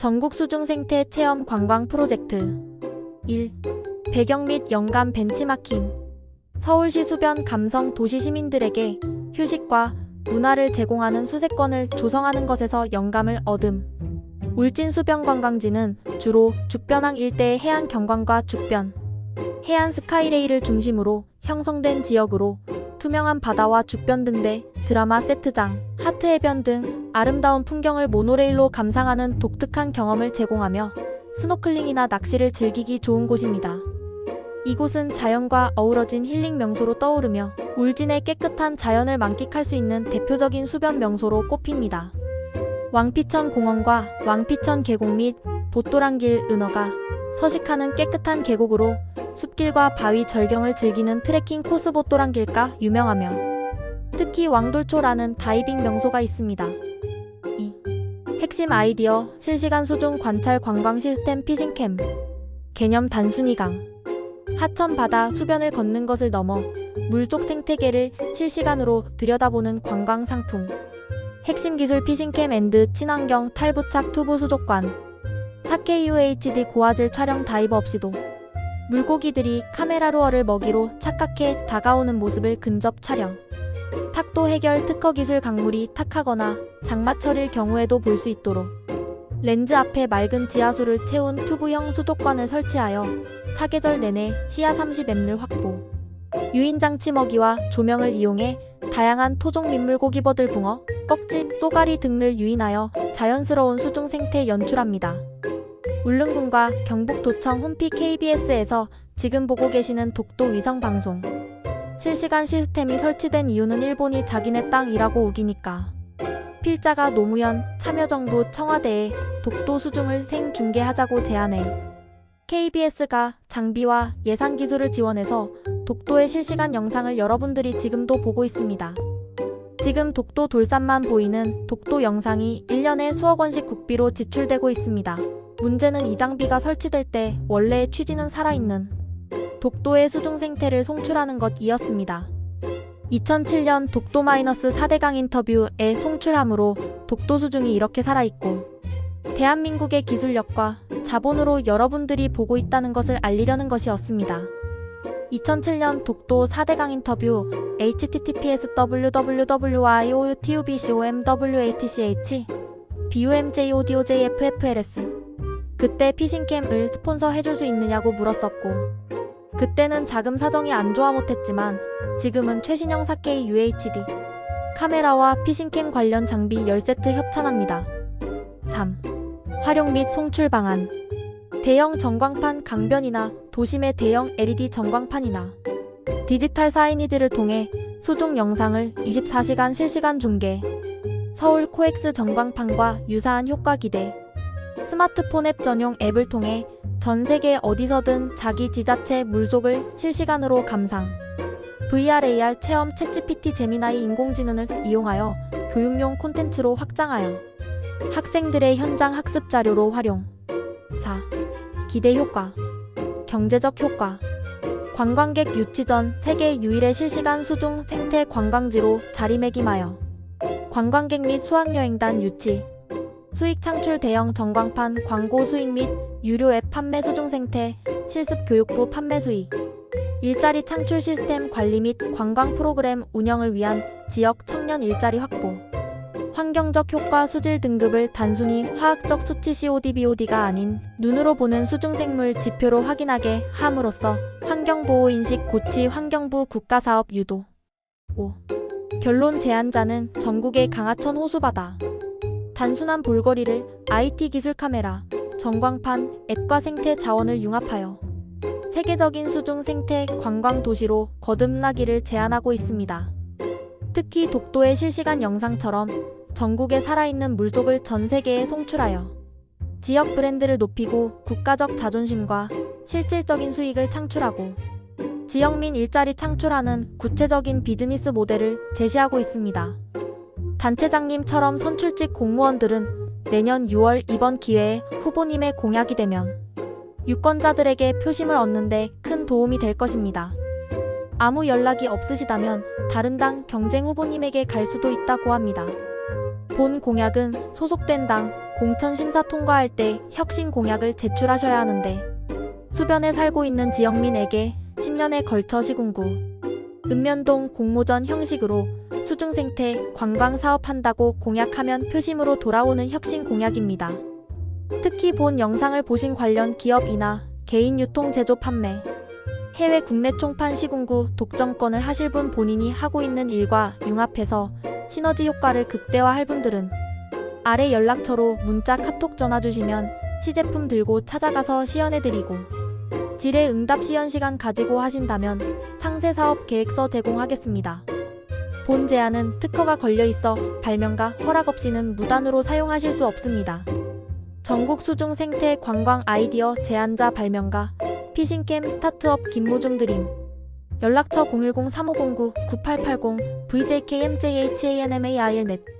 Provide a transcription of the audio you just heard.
전국 수중 생태 체험 관광 프로젝트 1. 배경 및 연간 벤치마킹 서울시 수변 감성 도시 시민들에게 휴식과 문화를 제공하는 수세권을 조성하는 것에서 영감을 얻음. 울진 수변 관광지는 주로 죽변항 일대의 해안 경관과 죽변, 해안 스카이레일을 중심으로 형성된 지역으로 투명한 바다와 죽변 등대, 드라마 세트장, 하트 해변 등 아름다운 풍경을 모노레일로 감상하는 독특한 경험을 제공하며 스노클링이나 낚시를 즐기기 좋은 곳입니다. 이곳은 자연과 어우러진 힐링 명소로 떠오르며 울진의 깨끗한 자연을 만끽할 수 있는 대표적인 수변 명소로 꼽힙니다. 왕피천 공원과 왕피천 계곡 및 보또랑길 은어가 서식하는 깨끗한 계곡으로 숲길과 바위 절경을 즐기는 트레킹 코스 보또랑 길가 유명하며 특히 왕돌초라는 다이빙 명소가 있습니다. 2. 핵심 아이디어 실시간 수중 관찰 관광 시스템 피싱캠 개념 단순히 강 하천 바다 수변을 걷는 것을 넘어 물속 생태계를 실시간으로 들여다보는 관광 상품 핵심 기술 피싱캠 앤드 친환경 탈부착 투부 수족관 4K UHD 고화질 촬영 다이버 없이도 물고기들이 카메라 루어를 먹이로 착각해 다가오는 모습을 근접 촬영 탁도 해결 특허 기술 강물이 탁하거나 장마철일 경우에도 볼 수 있도록 렌즈 앞에 맑은 지하수를 채운 튜브형 수족관을 설치하여 사계절 내내 시야 30M를 확보. 유인장치 먹이와 조명을 이용해 다양한 토종 민물고기 버들 붕어, 꺽지, 쏘가리 등을 유인하여 자연스러운 수중 생태 연출합니다. 울릉군과 경북도청 홈피 KBS에서 지금 보고 계시는 독도 위성 방송. 실시간 시스템이 설치된 이유는 일본이 자기네 땅이라고 우기니까. 필자가 노무현 참여정부 청와대에 독도 수중을 생중계하자고 제안해 KBS가 장비와 예산 기술을 지원해서 독도의 실시간 영상을 여러분들이 지금도 보고 있습니다. 지금 독도 돌산만 보이는 독도 영상이 1년에 수억 원씩 국비로 지출되고 있습니다. 문제는 이 장비가 설치될 때 원래의 취지는 살아있는 독도의 수중 생태를 송출하는 것이었습니다. 2007년 독도 마이너스 4대강 인터뷰에 송출함으로 독도 수중이 이렇게 살아있고 대한민국의 기술력과 자본으로 여러분들이 보고 있다는 것을 알리려는 것이었습니다. 2007년 독도 4대강 인터뷰 https www.iotubcomwatch bumjodojffls 그때 피싱캠을 스폰서 해줄 수 있느냐고 물었었고 그때는 자금 사정이 안 좋아 못했지만 지금은 최신형 4K UHD 카메라와 피싱캠 관련 장비 10세트 협찬합니다. 3. 활용 및 송출 방안 대형 전광판 강변이나 도심의 대형 LED 전광판이나 디지털 사이니지를 통해 수중 영상을 24시간 실시간 중계 서울 코엑스 전광판과 유사한 효과 기대 스마트폰 앱 전용 앱을 통해 전 세계 어디서든 자기 지자체 물속을 실시간으로 감상. VR AR 체험 챗GPT 제미나이 인공지능을 이용하여 교육용 콘텐츠로 확장하여 학생들의 현장 학습 자료로 활용. 4. 기대 효과. 경제적 효과. 관광객 유치 전 세계 유일의 실시간 수중 생태 관광지로 자리매김하여 관광객 및 수학여행단 유치 수익 창출 대형 전광판 광고 수익 및 유료 앱 판매 수중 생태 실습 교육부 판매 수익. 일자리 창출 시스템 관리 및 관광 프로그램 운영을 위한 지역 청년 일자리 확보. 환경적 효과 수질 등급을 단순히 화학적 수치 COD/BOD가 아닌 눈으로 보는 수중생물 지표로 확인하게 함으로써 환경보호인식 고취 환경부 국가사업 유도. 5. 결론 제안자는 전국의 강하천 호수바다 단순한 볼거리를 IT 기술 카메라, 전광판, 앱과 생태 자원을 융합하여 세계적인 수중 생태 관광 도시로 거듭나기를 제안하고 있습니다. 특히 독도의 실시간 영상처럼 전국에 살아있는 물속을 전 세계에 송출하여 지역 브랜드를 높이고 국가적 자존심과 실질적인 수익을 창출하고 지역민 일자리 창출하는 구체적인 비즈니스 모델을 제시하고 있습니다. 단체장님처럼 선출직 공무원들은 내년 6월 이번 기회에 후보님의 공약이 되면 유권자들에게 표심을 얻는데 큰 도움이 될 것입니다. 아무 연락이 없으시다면 다른 당 경쟁 후보님에게 갈 수도 있다고 합니다. 본 공약은 소속된 당 공천 심사 통과할 때 혁신 공약을 제출하셔야 하는데 수변에 살고 있는 지역민에게 10년에 걸쳐 시군구 읍면동 공모전 형식으로 수중생태 관광 사업한다고 공약하면 표심으로 돌아오는 혁신 공약입니다. 특히 본 영상을 보신 관련 기업이나 개인 유통 제조 판매 해외 국내 총판 시군구 독점권을 하실 분 본인이 하고 있는 일과 융합해서 시너지 효과를 극대화할 분들은 아래 연락처로 문자 카톡 전화 주시면 시제품 들고 찾아가서 시연해드리고 질의 응답 시연 시간 가지고 하신다면 상세 사업 계획서 제공하겠습니다. 본 제안은 특허가 걸려 있어 발명과 허락 없이는 무단으로 사용하실 수 없습니다. 전국 수중 생태 관광 아이디어 제안자 발명가 피싱캠 스타트업 김무중 드림 연락처 010-3509-9880 VJKMJHANMAIL 넷